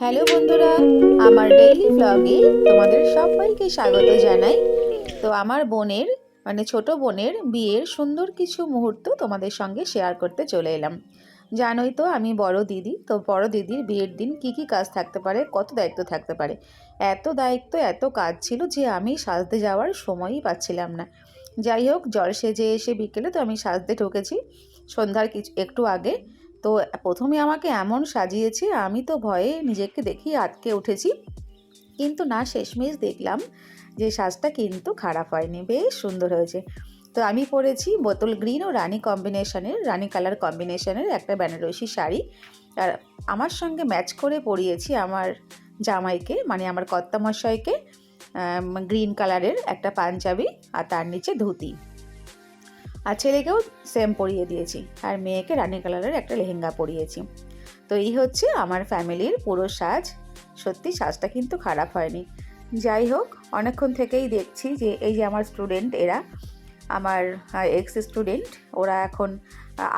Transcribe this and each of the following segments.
Hello বন্ধুরা, আমার daily ব্লগে তোমাদের সবাইকে স্বাগত জানাই। তো আমার বোনের মানে ছোট বোনের বিয়ের সুন্দর কিছু মুহূর্ত তোমাদের সঙ্গে শেয়ার করতে চলে এলাম। জানোই তো আমি বড় দিদি, তো বড় দিদির বিয়ের দিন কি কি কাজ থাকতে পারে, কত দায়িত্ব থাকতে পারে। এত দায়িত্ব, এত কাজ ছিল যে আমি সাজতে যাওয়ার সময়ই পাচ্ছিলাম না। যাই হোক জল সেজে এসে বিকেলে তো আমি সাজতে ঢুকেছি। সন্ধ্যার কিছু, একটু আগে তো প্রথমে আমাকে এমন সাজিয়েছে, আমি তো ভয়ে নিজেকে দেখি আটকে উঠেছি। কিন্তু না, শেষমেশ দেখলাম যে সাজটা কিন্তু খারাপ হয়নি, বেশ সুন্দর হয়েছে। তো আমি পরেছি বোতল গ্রিন ও রানি কম্বিনেশনের, রানি কালার কম্বিনেশনের একটা বেনারসি শাড়ি। আর আমার সঙ্গে ম্যাচ করে পরিয়েছি আমার জামাইকে মানে আমার কর্তামশাইকে গ্রিন কালারের একটা পাঞ্জাবি আর তার নিচে ধুতি। আর ছেলেকেও সেম পরিয়ে দিয়েছি। আর মেয়েকে রানী কালারের একটা লেহেঙ্গা পরিয়েছি। তো এই হচ্ছে আমার ফ্যামিলির পুরো সাজ। সত্যি সাজটা কিন্তু খারাপ হয়নি। যাই হোক, অনেকক্ষণ থেকেই দেখছি যে এই যে আমার স্টুডেন্ট এরা, আমার এক্স স্টুডেন্ট ওরা এখন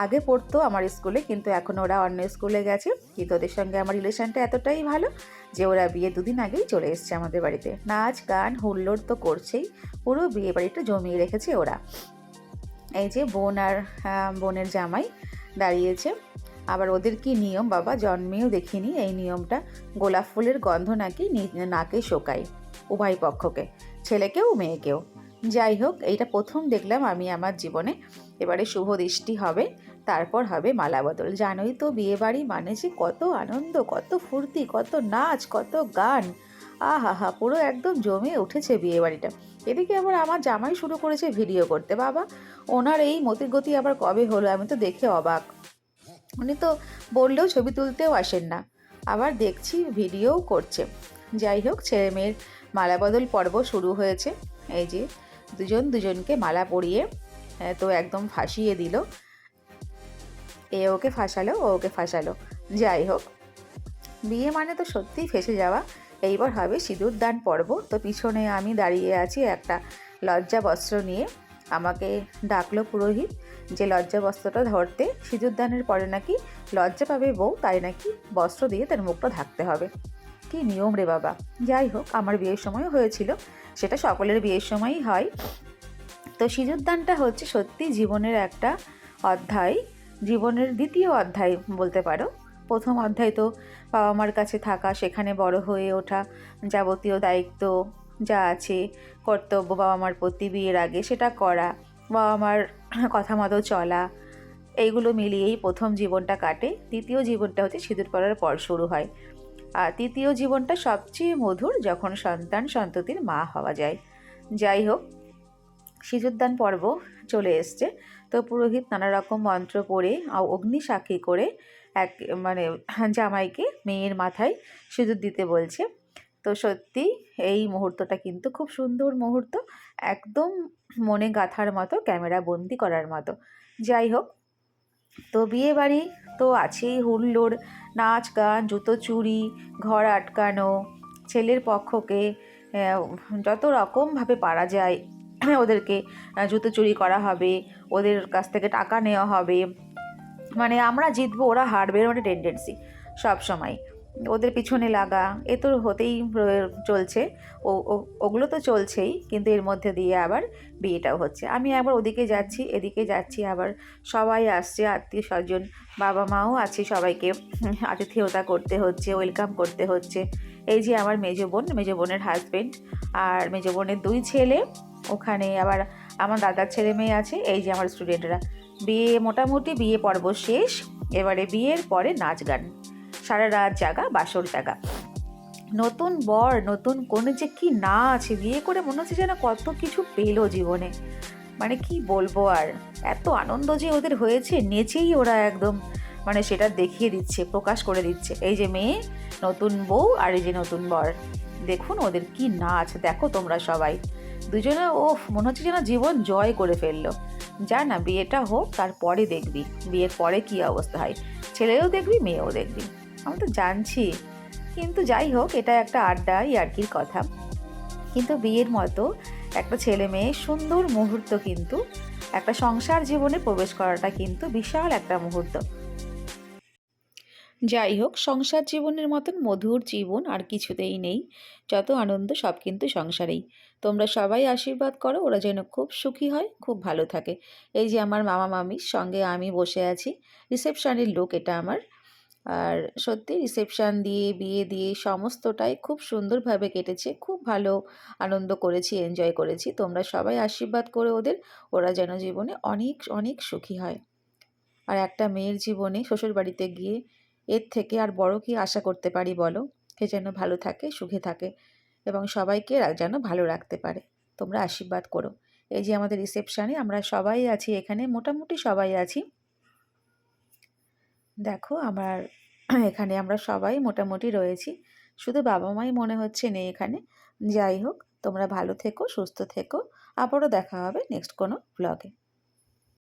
আগে পড়তো আমার স্কুলে, কিন্তু এখন ওরা অন্য স্কুলে গেছে। কিন্তু ওদের সঙ্গে আমার রিলেশনটা এতটাই ভালো যে ওরা বিয়ে দুদিন আগেই চলে এসছে আমাদের বাড়িতে। নাচ, গান, হুল্লোড় তো করছেই। পুরো বিয়ে বাড়িটা জমিয়ে রেখেছে ওরা। এই যে বোন আর বোনের জামাই দাঁড়িয়েছে। আবার ওদের কি নিয়ম বাবা? জন্মেও দেখিনি এই নিয়মটা। গোলাপ ফুলের গন্ধ নাকি নাকে শোকায় উভয় পক্ষকে, ছেলেকেও মেয়েকেও। যাই হোক, এইটা প্রথম দেখলাম আমি আমার জীবনে। এবারে শুভ দৃষ্টি হবে, তারপর হবে মালা বদল। জানোই তো বিয়ে বাড়ি মানে যে কত আনন্দ, কত ফুর্তি, কত নাচ, কত গান। আহা হা পুরো একদম জমে উঠেছে বিয়ে বাড়িটা এদিকে আবার আমার জামাই শুরু করেছে ভিডিও করতে। বাবা, ওনার এই মতিগতি আবার কবে হলো? আমি তো দেখে অবাক। উনি তো বললেও ছবি তুলতেও আসেন না। আবার দেখছি ভিডিও করছে। যাই হোক ছেলে মেয়ের মালাবদল পর্ব শুরু হয়েছে। এই যে, দুজন দুজনকে মালা পরিয়ে তো একদম ফাঁসিয়ে দিল। এ ওকে ফাঁসালো, ও ওকে ফাঁসালো। যাই হোক, বিয়ে মানে তো সত্যিই ফেসে যাওয়া। এইবার হবে সিঁদুর দান পর্ব। তো পিছনে আমি দাঁড়িয়ে আছি একটা লজ্জা বস্ত্র নিয়ে। আমাকে ডাকলো পুরোহিত যে, লজ্জা বস্ত্রটা ধরতে সিঁদুর দানের পরে নাকি লজ্জা পাবে বউ, তাই নাকি বস্ত্র দিয়ে তার মুখটা ঢাকতে হবে? কি নিয়ম রে বাবা? যাই হোক, আমার বিয়ের সময়ও হয়েছিল, সেটা সকলের বিয়ের সময়ই হয়। তো সিঁদুর দানটা হচ্ছে সত্যি জীবনের একটা অধ্যায়, জীবনের দ্বিতীয় অধ্যায় বলতে পারো। প্রথম অধ্যায় তো বাবা মার কাছে থাকা, সেখানে বড় হয়ে ওঠা যাবতীয় দায়িত্ব যা আছে, কর্তব্য বাবা মার প্রতি বিয়ের আগে সেটা করা বাবা মার কথা মতো চলা, এইগুলো মিলিয়েই প্রথম জীবনটা কাটে। দ্বিতীয় জীবনটা হচ্ছে সিঁদুর পড়ার পর শুরু হয়। আর তৃতীয় জীবনটা সবচেয়ে মধুর যখন সন্তান সন্ততির মা হওয়া যায়। যাই হোক, সিঁদুরদান পর্ব চলে এসছে। তো পুরোহিত নানা রকম মন্ত্র পড়ে অগ্নি সাক্ষী করে এক মানে জামাইকে মেয়ের মাথায় সিঁদুর দিতে বলছে। তো সত্যি এই মুহূর্তটা কিন্তু খুব সুন্দর মুহূর্ত, একদম মনে গাঁথার মতো, ক্যামেরা বন্দি করার মতো। যাই হোক, তো বিয়ে বাড়ি তো আছেই হুল্লোড়, নাচ গান, জুতো চুরি, ঘর আটকানো, ছেলের পক্ষকে যত রকমভাবে পারা যায়, ওদেরকে জুতো চুরি করা হবে, ওদের কাছ থেকে টাকা নেওয়া হবে। মানে আমরা জিতবো, ওরা হারবে একটা টেন্ডেন্সি সব সময়। ওদের পিছনে লাগা, এ তো হতেই চলছে। ও ওগুলো তো চলছেই, কিন্তু এর মধ্যে দিয়ে আবার বিয়েটাও হচ্ছে। আমি একবার ওদিকে যাচ্ছি, এদিকে যাচ্ছি, আবার সবাই আসছে, আত্মীয় স্বজন, বাবা মাও আছে সবাইকে। আতিথেয়তা করতে হচ্ছে, ওয়েলকাম করতে হচ্ছে। এই যে আমার মেজো বোন, মেজো বোনের হাজবেন্ড আর মেজো বোনের দুই ছেলে। ওখানে আবার আমার দাদার ছেলে মেয়ে আছে, এই যে আমার স্টুডেন্টরা বিয়ে মোটামুটি বিয়ে পর্ব শেষ, এবারে বিয়ের পরে নাচ গান। সারা রাত জাগা, বাসর জাগা নতুন বর, নতুন কোনো যে কি নাচ বিয়ে করে মনে হচ্ছে যেন কত কিছু পেল জীবনে। মানে কি বলব আর, এত আনন্দ যে ওদের হয়েছে, নেচেই ওরা একদম। মানে সেটা দেখিয়ে দিচ্ছে, প্রকাশ করে দিচ্ছে। এই যে মেয়ে, নতুন বউ আর এই যে নতুন বর। দেখুন ওদের কি নাচ, দেখো তোমরা সবাই। দুজনে ও মনে হচ্ছে যেন জীবন জয় করে ফেলল। যা না, বিয়েটা হোক, তারপরে দেখবি। বিয়ের পরে কি অবস্থা হয়। ছেলেও দেখবি, মেয়েও দেখবি। আমি তো জানছি। কিন্তু যাই হোক, এটা একটা আড্ডা ইয়ার্কির কথা। কিন্তু বিয়ের মতো একটা ছেলে মেয়ে, সুন্দর মুহূর্ত কিন্তু, একটা সংসার জীবনে প্রবেশ করাটা কিন্তু বিশাল একটা মুহূর্ত। যাই হোক, সংসার জীবনের মতন মধুর জীবন আর কিছুতেই নেই। যত আনন্দ, সব কিন্তু সংসারেই। তোমরা সবাই আশীর্বাদ করো, ওরা যেন খুব সুখী হয়, খুব ভালো থাকে। এই যে আমার মামা মামির সঙ্গে আমি বসে আছি। রিসেপশানের লোক এটা আমার। আর সত্যি রিসেপশান দিয়ে, বিয়ে দিয়ে সমস্তটাই খুব সুন্দরভাবে কেটেছে। খুব ভালো আনন্দ করেছি, এনজয় করেছি। তোমরা সবাই আশীর্বাদ করে ওদের, ওরা যেন জীবনে অনেক অনেক সুখী হয়। আর একটা মেয়ের জীবনে শ্বশুরবাড়িতে গিয়ে এর থেকে আর বড় কি আশা করতে পারি বলো? সে যেন ভালো থাকে, সুখে থাকে এবং সবাইকে যেন ভালো রাখতে পারে। তোমরা আশীর্বাদ করো। এই যে আমাদের রিসেপশানে আমরা সবাই আছি এখানে, মোটামুটি সবাই আছি। দেখো আমার এখানে আমরা সবাই মোটামুটি রয়েছি। শুধু বাবা মাই মনে হচ্ছে নেই এখানে। যাই হোক, তোমরা ভালো থেকো, সুস্থ থেকো। আবারও দেখা হবে নেক্সট কোনো ব্লগে